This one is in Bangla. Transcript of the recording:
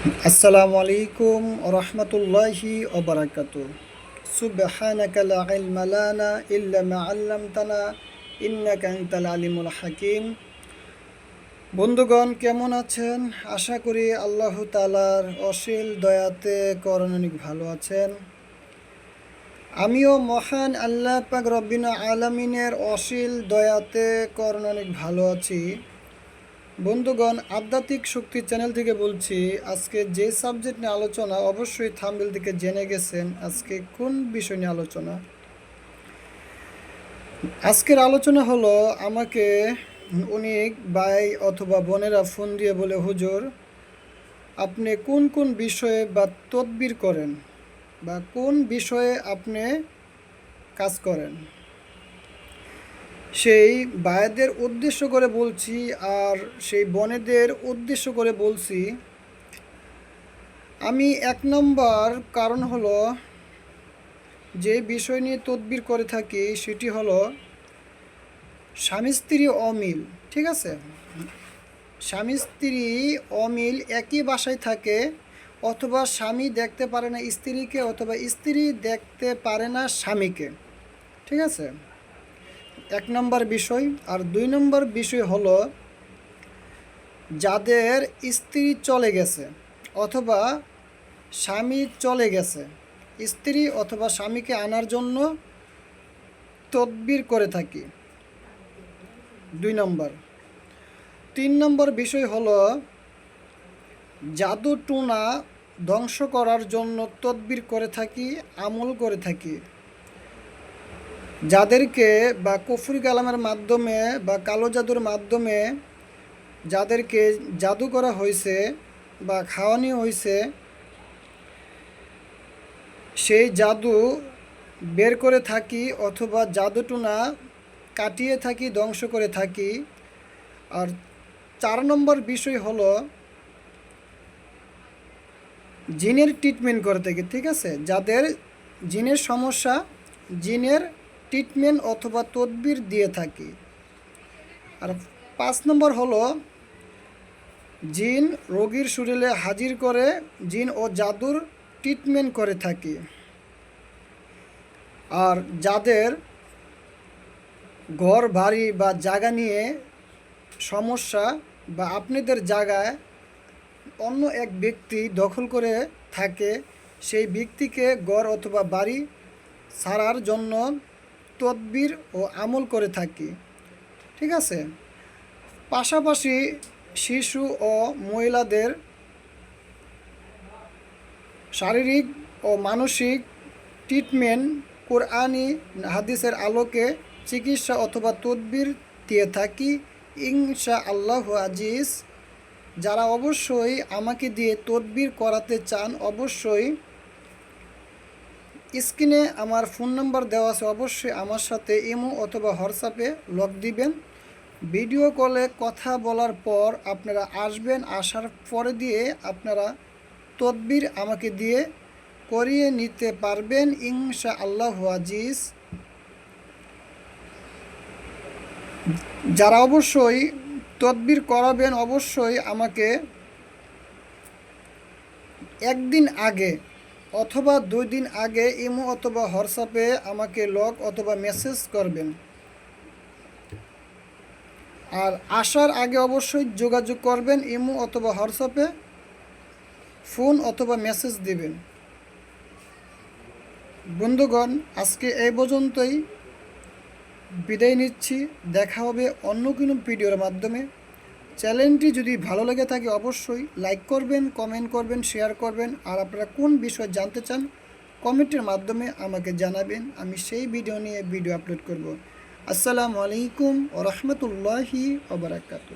আসসালামু আলাইকুম রহমতুল্লাহি ওবরাকাত সুবহানাকা লা ইলমা ইল্লা হাকিম। বন্ধুগণ, কেমন আছেন? আশা করি আল্লাহ তালার অশীল দয়াতে করণনিক ভালো আছেন। আমিও মহান আল্লাহ পাক রব্বিনা আলামিনের অশীল দয়াতে করণ অনেক ভালো আছি। বন্ধুগণ, আধ্যাত্মিক শক্তি চ্যানেল থেকে বলছি, আজকে যে সাবজেক্ট নিয়ে আলোচনা, অবশ্যই থাম্বেল থেকে জেনে গেছেন। আজকে কোন বিষয় নিয়ে আলোচনা? আজকের আলোচনা হলো, আমাকে উনি ভাই অথবা বোনেরা ফোন দিয়ে বলে, হুজুর, আপনি কোন কোন বিষয়ে বা তদবির করেন বা কোন বিষয়ে আপনি কাজ করেন? সেই ভাইদের উদ্দেশ্য করে বলছি আর সেই বনেদের উদ্দেশ্য করে বলছি, আমি এক নম্বর কারণ হলো যে বিষয় নিয়ে তদবির করে থাকি সেটি হলো স্বামী স্ত্রী অমিল, ঠিক আছে? স্বামী স্ত্রী অমিল একই বাসায় থাকে, অথবা স্বামী দেখতে পারে না স্ত্রীকে, অথবা স্ত্রী দেখতে পারে না স্বামীকে, ঠিক আছে? এক নম্বর বিষয় আর দুই নম্বর বিষয় হলো যাদের স্ত্রী চলে গেছে অথবা স্বামী চলে গেছে, স্ত্রী অথবা স্বামীকে আনার জন্য তদবির করে থাকি। দুই নম্বর। তিন নম্বর বিষয় হলো জাদু টুনা ধ্বংস করার জন্য তদবির করে থাকি, আমল করে থাকি। যাদেরকে বা কুফরি কালামের মাধ্যমে বা কালো জাদুর মাধ্যমে যাদেরকে জাদু করা হয়েছে বা খাওয়ানি হয়েছে, সেই জাদু বের করে থাকি অথবা জাদুটুনা কাটিয়ে থাকি, ধ্বংস করে থাকি। আর চার নম্বর বিষয় হলো জিনের ট্রিটমেন্ট করে থাকি ঠিক আছে? যাদের জিনের সমস্যা, জিনের ট্রিটমেন্ট অথবা তদবির দিয়ে থাকি। আর পাঁচ নম্বর হলো, জিন রোগীর শরীরে হাজির করে জিন ও জাদুর ট্রিটমেন্ট করে থাকি। আর যাদের ঘর, বাড়ি বা জায়গা নিয়ে সমস্যা বা আপনাদের জায়গায় অন্য এক ব্যক্তি দখল করে থাকে, সেই ব্যক্তিকে ঘর অথবা বাড়ি ছাড়ার জন্য তদবির ও আমল করে থাকি। ঠিক আছে? পাশাপাশি শিশু ও মহিলাদের শারীরিক ও মানসিক ট্রিটমেন্ট কোরআনি হাদিসের আলোকে চিকিৎসা অথবা তদবির দিয়ে থাকি। ইনশা আল্লাহ আজিজ, যারা অবশ্যই আমাকে দিয়ে তদবির করাতে চান অবশ্যই স্ক্রিনে আমার ফোন নাম্বার দেওয়া আছে, অবশ্যই আমার সাথে ইমো অথবা হোয়াটসঅ্যাপে লগ দিবেন। ভিডিও কলে কথা বলার পর আপনারা আসবেন, আসার পরে দিয়ে আপনারা তদবির আমাকে দিয়ে করিয়ে নিতে পারবেন। ইনশা আল্লাহ আজিজ। যারা অবশ্যই তদবির করাবেন, অবশ্যই আমাকে একদিন আগে অথবা দুই দিন আগে ইমো অথবা হোয়াটসঅ্যাপে আমাকে লগ অথবা মেসেজ করবেন। আর আসার আগে অবশ্যই যোগাযোগ করবেন ইমো অথবা হোয়াটসঅ্যাপে, ফোন অথবা মেসেজ দিবেন। বন্ধুগণ, আজকে এই পর্যন্তই। বিদায় নিচ্ছি, দেখা হবে অন্য কোনো ভিডিওর মাধ্যমে। চ্যানেলটি যদি ভালো লেগে থাকে অবশ্যই লাইক করবেন, কমেন্ট করবেন, শেয়ার করবেন। আর আপনারা কোন বিষয়ে জানতে চান, কমেন্টের মাধ্যমে আমাকে জানাবেন। আমি সেই ভিডিও নিয়ে ভিডিও আপলোড করব। আসসালামু আলাইকুম ও রহমতুল্লাহি ওবরাকাতু